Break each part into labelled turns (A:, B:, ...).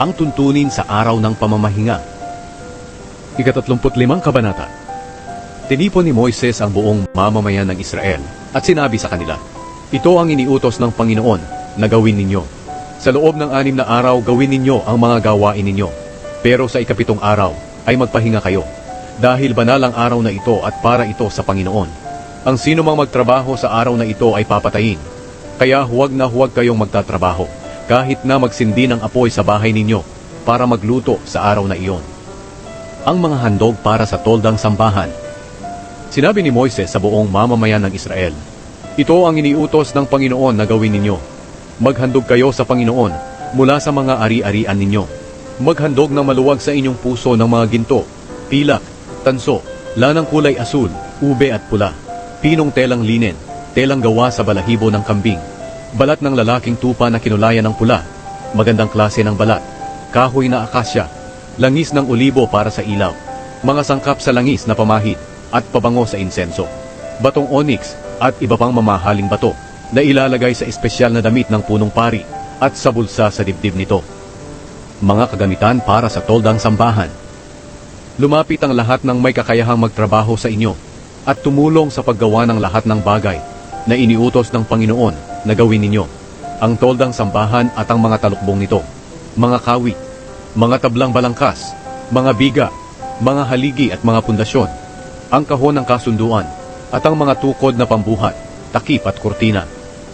A: ang tuntunin sa araw ng pamamahinga. Ikatatlumput limang kabanata. Tinipon ni Moises ang buong mamamayan ng Israel at sinabi sa kanila, Ito ang iniutos ng Panginoon na gawin ninyo. Sa loob ng anim na araw gawin ninyo ang mga gawain ninyo. Pero sa ikapitong araw ay magpahinga kayo. Dahil banal ang araw na ito at para ito sa Panginoon. Ang sino mang magtrabaho sa araw na ito ay papatayin. Kaya huwag na huwag kayong magtatrabaho, kahit na magsindi ng apoy sa bahay ninyo, para magluto sa araw na iyon. Ang mga handog para sa toldang sambahan. Sinabi ni Moises sa buong mamamayan ng Israel, Ito ang iniutos ng Panginoon na gawin ninyo. Maghandog kayo sa Panginoon mula sa mga ari-arian ninyo. Maghandog ng maluwag sa inyong puso ng mga ginto, pilak, tanso, lanang kulay asul, ube at pula, pinong telang linen, telang gawa sa balahibo ng kambing, balat ng lalaking tupa na kinulayan ng pula, magandang klase ng balat, kahoy na akasya, langis ng olibo para sa ilaw, mga sangkap sa langis na pamahid, at pabango sa insenso, batong onyx at iba pang mamahaling bato na ilalagay sa espesyal na damit ng punong pari at sa bulsa sa dibdib nito. Mga kagamitan para sa toldang sambahan. Lumapit ang lahat ng may kakayahang magtrabaho sa inyo at tumulong sa paggawa ng lahat ng bagay na iniutos ng Panginoon na gawin ninyo. Ang toldang sambahan at ang mga talukbong nito, mga kawit, mga tablang balangkas, mga biga, mga haligi at mga pundasyon, ang kahon ng kasunduan, at ang mga tukod na pambuhat, takip at kurtina,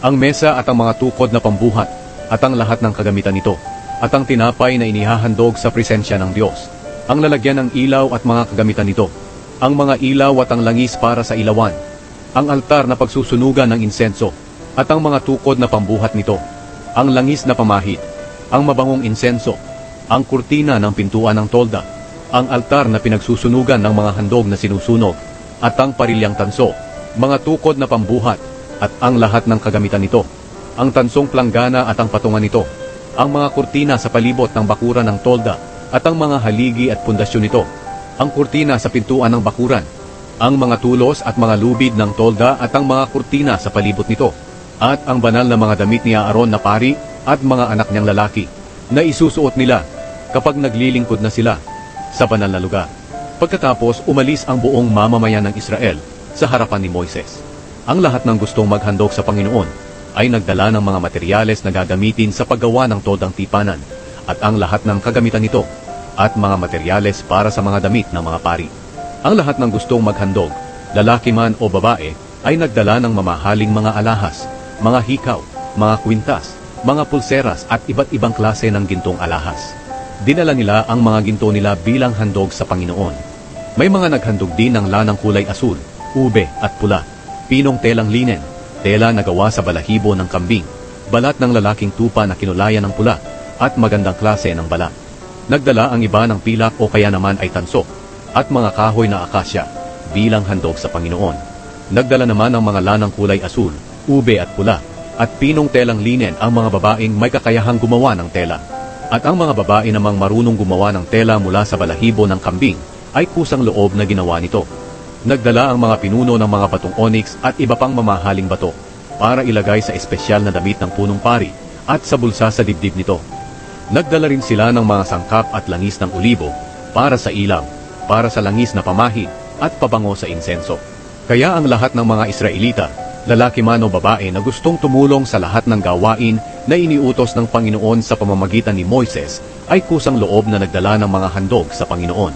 A: ang mesa at ang mga tukod na pambuhat, at ang lahat ng kagamitan nito, at ang tinapay na inihahandog sa presensya ng Diyos, ang lalagyan ng ilaw at mga kagamitan nito, ang mga ilaw at ang langis para sa ilawan, ang altar na pagsusunugan ng insenso, at ang mga tukod na pambuhat nito, ang langis na pamahid, ang mabangong insenso, ang kurtina ng pintuan ng tolda, ang altar na pinagsusunugan ng mga handog na sinusunog, at ang parilyang tanso, mga tukod na pambuhat, at ang lahat ng kagamitan nito, ang tansong planggana at ang patungan nito, ang mga kurtina sa palibot ng bakuran ng tolda, at ang mga haligi at pundasyon nito, ang kurtina sa pintuan ng bakuran, ang mga tulos at mga lubid ng tolda at ang mga kurtina sa palibot nito, at ang banal na mga damit ni Aaron na pari at mga anak niyang lalaki, na isusuot nila kapag naglilingkod na sila sa banal na lugar. Pagkatapos umalis ang buong mamamayan ng Israel sa harapan ni Moises. Ang lahat ng gustong maghandog sa Panginoon ay nagdala ng mga materyales na gagamitin sa paggawa ng toldang tipanan at ang lahat ng kagamitan nito at mga materyales para sa mga damit ng mga pari. Ang lahat ng gustong maghandog, lalaki man o babae, ay nagdala ng mamahaling mga alahas, mga hikaw, mga kwintas, mga pulseras at iba't ibang klase ng gintong alahas. Dinala nila ang mga ginto nila bilang handog sa Panginoon. May mga naghandog din ng lanang kulay asul, ube at pula, pinong telang linen, tela na gawa sa balahibo ng kambing, balat ng lalaking tupa na kinulayan ng pula, at magandang klase ng balat. Nagdala ang iba ng pilak o kaya naman ay tanso, at mga kahoy na akasya bilang handog sa Panginoon. Nagdala naman ng mga lanang kulay asul, ube at pula, at pinong telang linen ang mga babaeng may kakayahang gumawa ng tela. At ang mga babae namang marunong gumawa ng tela mula sa balahibo ng kambing ay kusang loob na ginawa nito. Nagdala ang mga pinuno ng mga batong onyx at iba pang mamahaling bato para ilagay sa espesyal na damit ng punong pari at sa bulsa sa dibdib nito. Nagdala rin sila ng mga sangkap at langis ng olibo para sa ilaw, para sa langis na pamahid at pabango sa insenso. Kaya ang lahat ng mga Israelita, lalaki man o babae na gustong tumulong sa lahat ng gawain na iniutos ng Panginoon sa pamamagitan ni Moises ay kusang loob na nagdala ng mga handog sa Panginoon.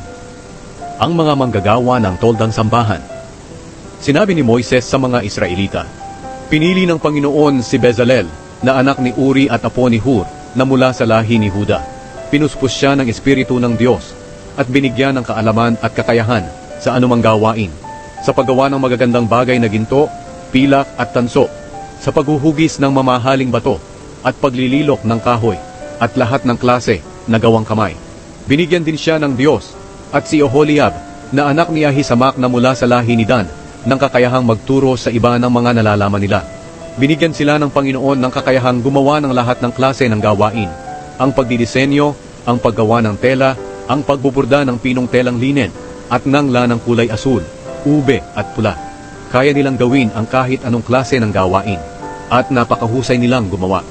A: Ang mga manggagawa ng toldang sambahan. Sinabi ni Moises sa mga Israelita, Pinili ng Panginoon si Bezalel na anak ni Uri at apo ni Hur na mula sa lahi ni Huda. Pinuspos siya ng Espiritu ng Diyos at binigyan ng kaalaman at kakayahan sa anumang gawain, sa paggawa ng magagandang bagay na ginto, pilak at tanso, sa paghuhugis ng mamahaling bato, at paglililok ng kahoy, at lahat ng klase na gawang kamay. Binigyan din siya ng Diyos at si Oholiab na anak ni Ahisamak na mula sa lahi ni Dan ng kakayahang magturo sa iba ng mga nalalaman nila. Binigyan sila ng Panginoon ng kakayahang gumawa ng lahat ng klase ng gawain. Ang pagdidisenyo, ang paggawa ng tela, ang pagbuburda ng pinong telang linen, at ng lanang kulay asul, ube at pula. Kaya nilang gawin ang kahit anong klase ng gawain, at napakahusay nilang gumawa.